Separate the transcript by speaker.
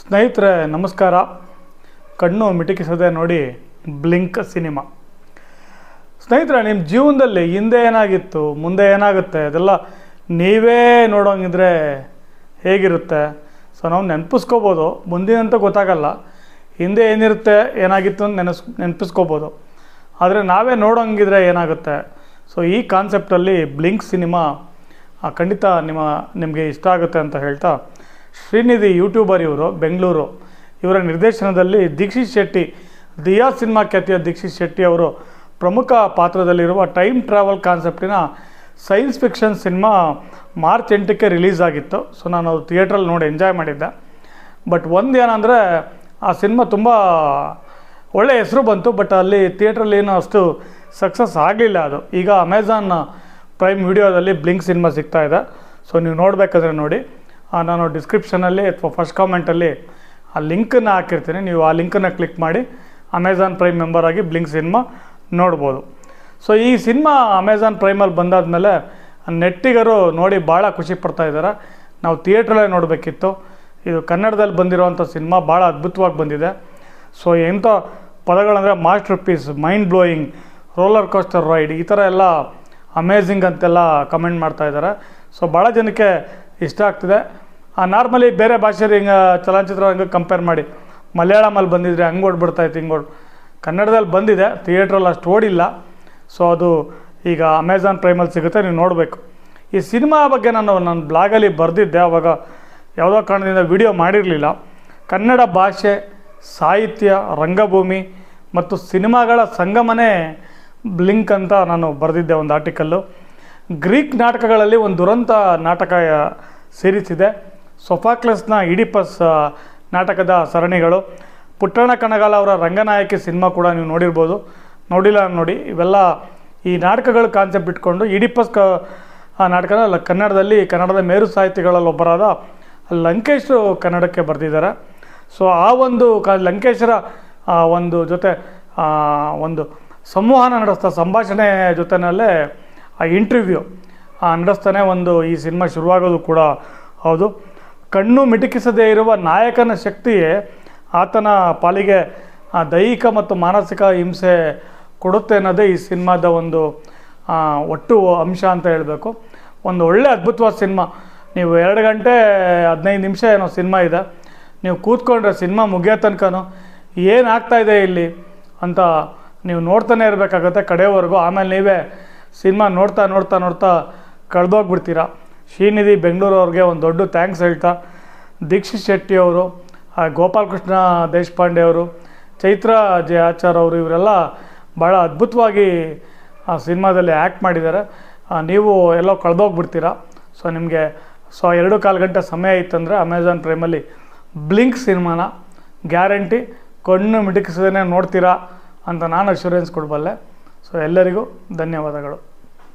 Speaker 1: ಸ್ನೇಹಿತರೆ, ನಮಸ್ಕಾರ. ಕಣ್ಣು ಮಿಟುಕಿಸದೆ ನೋಡಿ, ಬ್ಲಿಂಕ್ ಸಿನಿಮಾ. ಸ್ನೇಹಿತರೆ ನಿಮ್ಮ ಜೀವನದಲ್ಲಿ ಹಿಂದೆ ಏನಾಗಿತ್ತು, ಮುಂದೆ ಏನಾಗುತ್ತೆ, ಅದೆಲ್ಲ ನೀವೇ ನೋಡೋಂಗಿದ್ರೆ ಹೇಗಿರುತ್ತೆ? ಸೊ, ನಾವು ನೆನಪಿಸ್ಕೋಬೋದು. ಮುಂದಿನಂತ ಗೊತ್ತಾಗಲ್ಲ. ಹಿಂದೆ ಏನಿರುತ್ತೆ, ಏನಾಗಿತ್ತು ಅಂತ ನೆನೆಸ್, ನೆನಪಿಸ್ಕೋಬೋದು. ಆದರೆ, ನಾವೇ ನೋಡೋಂಗಿದ್ರೆ ಏನಾಗುತ್ತೆ? ಸೊ, ಈ ಕಾನ್ಸೆಪ್ಟಲ್ಲಿ ಬ್ಲಿಂಕ್ ಸಿನಿಮಾ ಖಂಡಿತ ನಿಮ್ಮ, ನಿಮಗೆ ಇಷ್ಟ ಆಗುತ್ತೆ ಅಂತ ಹೇಳ್ತಾ ಶ್ರೀನಿಧಿ ಯೂಟ್ಯೂಬರ್ ಇವರು, ಬೆಂಗಳೂರು. ಇವರ ನಿರ್ದೇಶನದಲ್ಲಿ ದೀಕ್ಷಿತ್ ಶೆಟ್ಟಿ, ದಿಯಾ ಸಿನಿಮಾ ಖ್ಯಾತಿಯ ದೀಕ್ಷಿತ್ ಶೆಟ್ಟಿ ಅವರು ಪ್ರಮುಖ ಪಾತ್ರದಲ್ಲಿರುವ ಟೈಮ್ ಟ್ರಾವೆಲ್ ಕಾನ್ಸೆಪ್ಟಿನ ಸೈನ್ಸ್ ಫಿಕ್ಷನ್ ಸಿನಿಮಾ ಮಾರ್ಚ್ ಎಂಟಕ್ಕೆ ರಿಲೀಸ್ ಆಗಿತ್ತು. ಸೊ, ನಾನು ಅದು ಥಿಯೇಟ್ರಲ್ಲಿ ನೋಡಿ ಎಂಜಾಯ್ ಮಾಡಿದ್ದೆ. ಬಟ್ ಒಂದು ಏನಂದರೆ, ಆ ಸಿನಿಮಾ ತುಂಬ ಒಳ್ಳೆಯ ಹೆಸರು ಬಂತು. ಬಟ್ ಅಲ್ಲಿ ಥಿಯೇಟ್ರಲ್ಲಿ ಏನು ಅಷ್ಟು ಸಕ್ಸಸ್ ಆಗಲಿಲ್ಲ ಅದು. ಈಗ ಅಮೆಝಾನ್ ಪ್ರೈಮ್ ವಿಡಿಯೋದಲ್ಲಿ ಬ್ಲಿಂಕ್ ಸಿನಿಮಾ ಸಿಗ್ತಾ ಇದೆ. ಸೊ, ನೀವು ನೋಡಬೇಕಾದ್ರೆ ನೋಡಿ. ನಾನು ಡಿಸ್ಕ್ರಿಪ್ಷನಲ್ಲಿ ಅಥವಾ ಫಸ್ಟ್ ಕಾಮೆಂಟಲ್ಲಿ ಆ ಲಿಂಕನ್ನು ಹಾಕಿರ್ತೀನಿ. ನೀವು ಆ ಲಿಂಕನ್ನು ಕ್ಲಿಕ್ ಮಾಡಿ ಅಮೆಝಾನ್ ಪ್ರೈಮ್ ಮೆಂಬರ್ ಆಗಿ ಬ್ಲಿಂಕ್ ಸಿನಿಮಾ ನೋಡ್ಬೋದು. ಸೊ ಈ ಸಿನಿಮಾ ಅಮೆಝಾನ್ ಪ್ರೈಮಲ್ಲಿ ಬಂದಾದಮೇಲೆ ನೆಟ್ಟಿಗರು ನೋಡಿ ಭಾಳ ಖುಷಿ ಪಡ್ತಾ ಇದ್ದಾರೆ. ನಾವು ಥಿಯೇಟ್ರಲ್ಲೇ ನೋಡಬೇಕಿತ್ತು. ಇದು ಕನ್ನಡದಲ್ಲಿ ಬಂದಿರೋವಂಥ ಸಿನಿಮಾ ಭಾಳ ಅದ್ಭುತವಾಗಿ ಬಂದಿದೆ. ಸೊ ಎಂಥ ಪದಗಳಂದರೆ masterpiece mind blowing roller coaster ride ಈ ಥರ ಎಲ್ಲ ಅಮೇಝಿಂಗ್ ಅಂತೆಲ್ಲ ಕಮೆಂಟ್ ಮಾಡ್ತಾ ಇದ್ದಾರೆ. ಸೊ ಭಾಳ ಜನಕ್ಕೆ ಇಷ್ಟ ಆಗ್ತಿದೆ. ನಾರ್ಮಲಿ ಬೇರೆ ಭಾಷೆಯಲ್ಲಿ ಹಿಂಗೆ ಚಲನಚಿತ್ರ ಹಂಗೆ ಕಂಪೇರ್ ಮಾಡಿ. ಮಲಯಾಳಮಲ್ಲಿ ಬಂದಿದ್ರೆ ಹಂಗೆ ಓಡ್ಬಿಡ್ತಾಯಿತ್ತು ಹಿಂಗೆ ಓಡ್. ಕನ್ನಡದಲ್ಲಿ ಬಂದಿದೆ ಥಿಯೇಟ್ರಲ್ಲಿ ಅಷ್ಟು ಓಡಿಲ್ಲ. ಸೊ ಅದು ಈಗ ಅಮೆಝಾನ್ ಪ್ರೈಮಲ್ಲಿ ಸಿಗುತ್ತೆ, ನೀವು ನೋಡಬೇಕು. ಈ ಸಿನಿಮಾ ಬಗ್ಗೆ ನಾನು ನನ್ನ ಬ್ಲಾಗಲ್ಲಿ ಬರೆದಿದ್ದೆ ಆವಾಗ ಯಾವುದೋ ಕಾರಣದಿಂದ ವಿಡಿಯೋ ಮಾಡಿರಲಿಲ್ಲ. ಕನ್ನಡ ಭಾಷೆ, ಸಾಹಿತ್ಯ, ರಂಗಭೂಮಿ ಮತ್ತು ಸಿನಿಮಾಗಳ ಸಂಗಮನೇ ಬ್ಲಿಂಕ್ ಅಂತ ನಾನು ಬರೆದಿದ್ದೆ ಒಂದು ಆರ್ಟಿಕಲ್ಲು. ಗ್ರೀಕ್ ನಾಟಕಗಳಲ್ಲಿ ಒಂದು ದುರಂತ ನಾಟಕ ಸೀರೀಸ್ ಇದೆ ಸೊಫಾಕ್ಲಸ್ನ ಇಡಿಪಸ್ ನಾಟಕದ ಸರಣಿಗಳು. ಪುಟ್ಟಣ ಕಣಗಾಲ ಅವರ ರಂಗನಾಯಕಿ ಸಿನಿಮಾ ಕೂಡ ನೀವು ನೋಡಿರ್ಬೋದು. ನೋಡಿಲ್ಲ ನೋಡಿ. ಇವೆಲ್ಲ ಈ ನಾಟಕಗಳ ಕಾನ್ಸೆಪ್ಟ್ ಇಟ್ಕೊಂಡು ಇಡಿಪಸ್ ಕ ನಾಟಕ ಕನ್ನಡದಲ್ಲಿ, ಕನ್ನಡದ ಮೇರು ಸಾಹಿತಿಗಳಲ್ಲಿ ಒಬ್ಬರಾದ ಲಂಕೇಶ್ ಕನ್ನಡಕ್ಕೆ ಬರೆದಿದ್ದಾರೆ. ಸೊ ಆ ಒಂದು ಕ, ಲಂಕೇಶರ ಒಂದು ಜೊತೆ ಒಂದು ಸಂವಹನ ನಡೆಸ್ತಾ, ಸಂಭಾಷಣೆ ಜೊತೆಯಲ್ಲೇ ಆ ಇಂಟರ್ವ್ಯೂ ನಡೆಸ್ತಾನೆ ಒಂದು ಈ ಸಿನಿಮಾ ಶುರುವಾಗೋದು ಕೂಡ ಹೌದು. ಕಣ್ಣು ಮಿಟುಕಿಸದೇ ಇರುವ ನಾಯಕನ ಶಕ್ತಿಯೇ ಆತನ ಪಾಲಿಗೆ ದೈಹಿಕ ಮತ್ತು ಮಾನಸಿಕ ಹಿಂಸೆ ಕೊಡುತ್ತೆ ಅನ್ನೋದೇ ಈ ಸಿನಿಮಾದ ಒಂದು ಒಟ್ಟು ಅಂಶ ಅಂತ ಹೇಳಬೇಕು. ಒಂದು ಒಳ್ಳೆ ಅದ್ಭುತವಾದ ಸಿನಿಮಾ. ನೀವು ಎರಡು ಗಂಟೆ ಹದಿನೈದು ನಿಮಿಷ ಏನೋ ಸಿನಿಮಾ ಇದೆ. ನೀವು ಕೂತ್ಕೊಂಡ್ರೆ ಸಿನಿಮಾ ಮುಗಿಯೋ ತನಕನೂ ಏನಾಗ್ತಾ ಇದೆ ಇಲ್ಲಿ ಅಂತ ನೀವು ನೋಡ್ತಾನೆ ಇರಬೇಕಾಗತ್ತೆ ಕಡೆಯವರೆಗೂ ಆಮೇಲೆ ನೀವೇ ಸಿನಿಮಾ ನೋಡ್ತಾ ನೋಡ್ತಾ ನೋಡ್ತಾ ಕಳೆದೋಗ್ಬಿಡ್ತೀರಾ? ಶ್ರೀನಿಧಿ ಬೆಂಗಳೂರು ಅವ್ರಿಗೆ ಒಂದು ದೊಡ್ಡ ಥ್ಯಾಂಕ್ಸ್ ಹೇಳ್ತಾ, ದೀಕ್ಷಿತ್ ಶೆಟ್ಟಿ ಅವರು ಗೋಪಾಲಕೃಷ್ಣ ದೇಶಪಾಂಡೆ ಅವರು, ಚೈತ್ರ ಜಯ ಆಚಾರ್ ಅವರು, ಇವರೆಲ್ಲ ಭಾಳ ಅದ್ಭುತವಾಗಿ ಆ ಸಿನಿಮಾದಲ್ಲಿ ಆ್ಯಕ್ಟ್ ಮಾಡಿದ್ದಾರೆ. ನೀವು ಎಲ್ಲೋ ಕಳೆದೋಗ್ಬಿಡ್ತೀರಾ? ಸೊ ನಿಮಗೆ ಸೊ ಎರಡು ಕಾಲು ಗಂಟೆ ಸಮಯ ಇತ್ತಂದರೆ ಅಮೆಝಾನ್ ಪ್ರೈಮಲ್ಲಿ ಬ್ಲಿಂಕ್ ಸಿನಿಮಾನ ಗ್ಯಾರಂಟಿ ಕಣ್ಣು ಮಿಟುಕಿಸದೇ ನೋಡ್ತೀರಾ ಅಂತ ನಾನು ಅಶ್ಯೂರೆನ್ಸ್ ಕೊಡಬಲ್ಲೆ. ಸೊ ಎಲ್ಲರಿಗೂ ಧನ್ಯವಾದಗಳು.